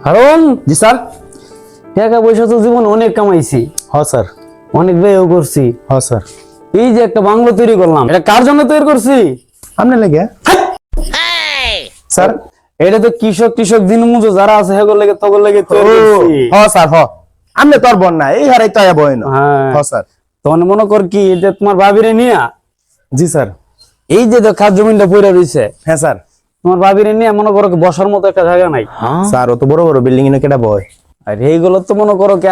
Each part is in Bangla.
কারণ জি স্যার। টাকা পয়সা তো জীবন অনেক কামাইছি। হ স্যার। অনেক ব্যয়ও করছি। হ স্যার। এই যে একটা বাংলো তৈরি করলাম এটা কার জন্য তৈরি করছি? আপনি লেগে? স্যার এটা তো কৃষক কৃষক দিনমজুর যারা আছে হেগর লেগে তগর লেগে তৈরি করছি। হ স্যার হ আপনি তো আর বন না এই হারাই তো না হ্যাঁ। স্যার। তখন মনে কর কি যে তোমার ভাবিরে নিয়ে? জি স্যার। এই যে তো খাদ জমিনটা পড়ে রয়েছে হ্যাঁ স্যার। তোমার ভাবিরে নিয়ে মনে করো বসার মতো একটা জায়গা নাই। স্যার অত বড় বড় বিল্ডিং এ কেটা বয়? আর এইগুলো তো মনে করো কে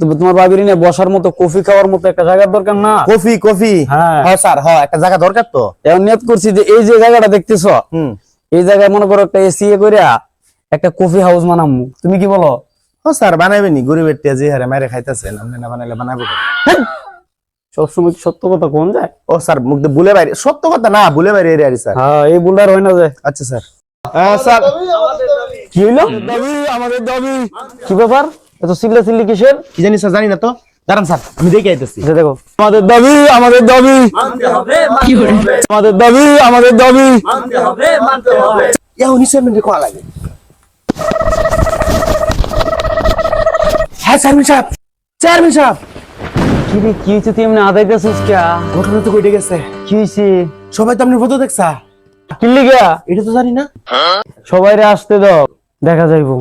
তো তোমার ভাবিরে নিয়ে বসার মতো কফি খাওয়ার মতো একটা জায়গার দরকার না। কফি কফি হ্যাঁ। স্যার হ একটা জায়গা দরকার তো। এখন নিয়ত করছি যে এই যে জায়গাটা দেখতেছ হুম। এই জায়গায় মনে করো একটা এসি এ করিয়া একটা কফি হাউস বানামু। তুমি কি বলো? স্যার বানাবেনি গরিবের যে হারে মাইরে খাইতেছেন আপনি না বানাইলে বানাবো? সবসময় সত্য কথা কোন যায়? ও স্যার মুখ দিয়ে ভুলে বাইরে। সত্য কথা? না ভুলে বাইরে এরিয়া স্যার। হ্যাঁ এই বুলার হয় না যায় আচ্ছা স্যার। হ্যাঁ স্যার। কি হইল? দাবি আমাদের দাবি কি ব্যাপার? এত সিল্লা সিল্লি কিসের? কি জানি স্যার জানি না তো। দাঁড়ান স্যার আমি দেখে আইতেছি। আচ্ছা দেখো। আমাদের দাবি আমাদের দাবি। আমাদের দাবি আমাদের দাবি। ইয়া কোয়া লাগে? হ্যাঁ চেয়ারম্যান সাহেব। চেয়ারম্যান সাহেব। কি রে কি হয়েছে তুই এমনি আদায় গেছিস কে? ঘটনা তো কইটে গেছে। কি হয়েছে সবাই তো আপনার ফটো দেখছা? কিল্লি গিয়া এটা তো জানি না। সবাই রে আসতে দাও দেখা যাইবো।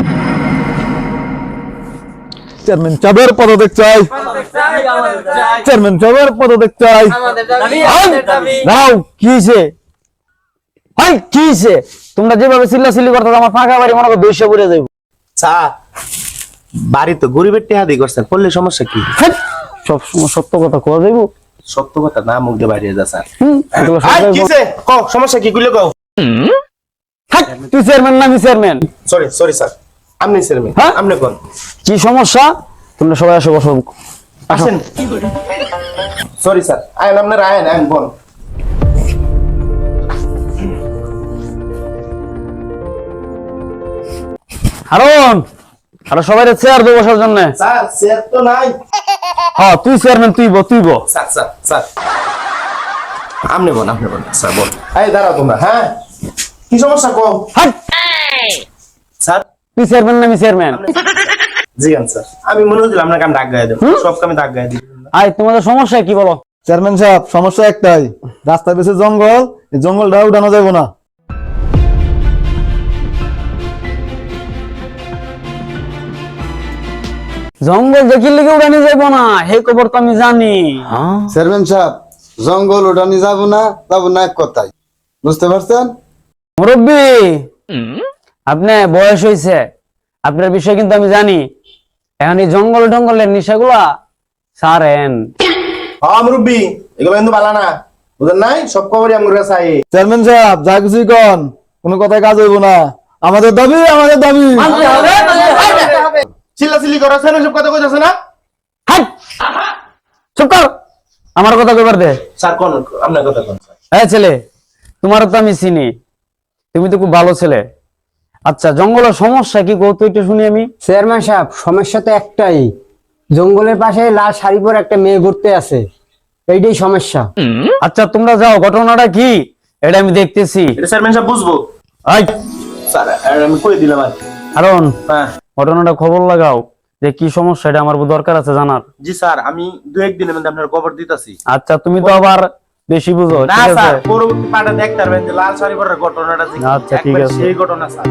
চেয়ারম্যান চাবের পদত্যাগ চাই। চেয়ারম্যান চাবের পদত্যাগ চাই। দাও কি হয়েছে ভাই কি হয়েছে তোমরা যেভাবে চিল্লা চিল্লি করতে আমার ফাঁকা বাড়ি মনে করো দুইশো পড়ে যাইবো। চা বাড়ি তো গরিবের টেহা দিয়ে করছেন করলে সমস্যা কি? সব সময় সত্য কথা কোয়া যাইবো? সত্য কথা না মুখ দিয়ে বাইরে যা স্যার। কও সমস্যা কি? গুলো কও। তুই চেয়ারম্যান না আমি চেয়ারম্যান সরি সরি স্যার আপনি চেয়ারম্যান হ্যাঁ? আপনি কোন? কি সমস্যা? তোমরা সবাই আসো বসো। আসেন। সরি স্যার আইন আপনার আইন আইন বল হারুন আরও সবাই চেয়ার দেবো বসার জন্য। স্যার চেয়ার তো নাই। হ্যাঁ তুই চেয়ারম্যান তুই বো তুই বো স্যার স্যার স্যার। আপনি বল আপনি বল স্যার বল। এই দাঁড়াও তোমরা হ্যাঁ? কি সমস্যা কও? হাট! স্যার? তুই চেয়ারম্যান না আমি চেয়ারম্যান জি স্যার। আমি মনে হচ্ছিল আপনাকে আমি ডাক গায়ে দেবো। সব কামে ডাক গায়ে দিই। আয় তোমাদের সমস্যা কি বলো? চেয়ারম্যান সাহেব সমস্যা একটাই। রাস্তার বেশি জঙ্গল এই জঙ্গলটা উঠানো যাবে না। জঙ্গল দেখি লেগে উড়ানি যাইবো না হে খবর তো আমি জানি। চেয়ারম্যান সাহেব জঙ্গল উঠানি যাব না যাব না এক কথাই বুঝতে পারছেন? মুরব্বী আপনি বয়স হয়েছে আপনার বিষয় কিন্তু আমি জানি। এখন এই জঙ্গল টঙ্গলের নিশাগুলা সারেন। হ্যাঁ মুরব্বি এগুলো কিন্তু ভালো না। বুঝেন নাই? সব খবরই আমার কাছে আই চেয়ারম্যান সাহেব যা কিছুই কন কোনো কথায় কাজ হইব না। আমাদের দাবি আমাদের দাবি। চিল্লা চিল্লি করা সব কথা কইতাছে না? হাট চুপ কর। আমার কথা কইবার দে। স্যার কোন আপনার কথা কোন স্যার? হ্যাঁ ছেলে তোমার তো আমি চিনি। তুমি তো খুব ভালো ছেলে। আচ্ছা জঙ্গলের সমস্যা কি কৌতো একটু শুনি আমি? চেয়ারম্যান সাহেব সমস্যা তো একটাই। জঙ্গলের পাশে লাল শাড়ি পরে একটা মেয়ে ঘুরতে আছে। এইটাই সমস্যা। আচ্ছা তোমরা যাও ঘটনাটা কি? এটা আমি দেখতেছি। এটা চেয়ারম্যান সাহেব বুঝব। আই। স্যার আমি কই দিলাম আর কারণ হ্যাঁ। ঘটনাটা খবর লাগাও যে কি সমস্যা এটা আমার দরকার আছে জানার। জি স্যার আমি দু একদিনের মধ্যে আপনার খবর দিতেছি। আচ্ছা তুমি তো আবার বেশি বুঝো না স্যার পরবর্তী পাটা দেখতে পারবেন যে লাল শাড়ি পরার ঘটনাটা আচ্ছা, ঠিক আছে। সেই ঘটনা স্যার।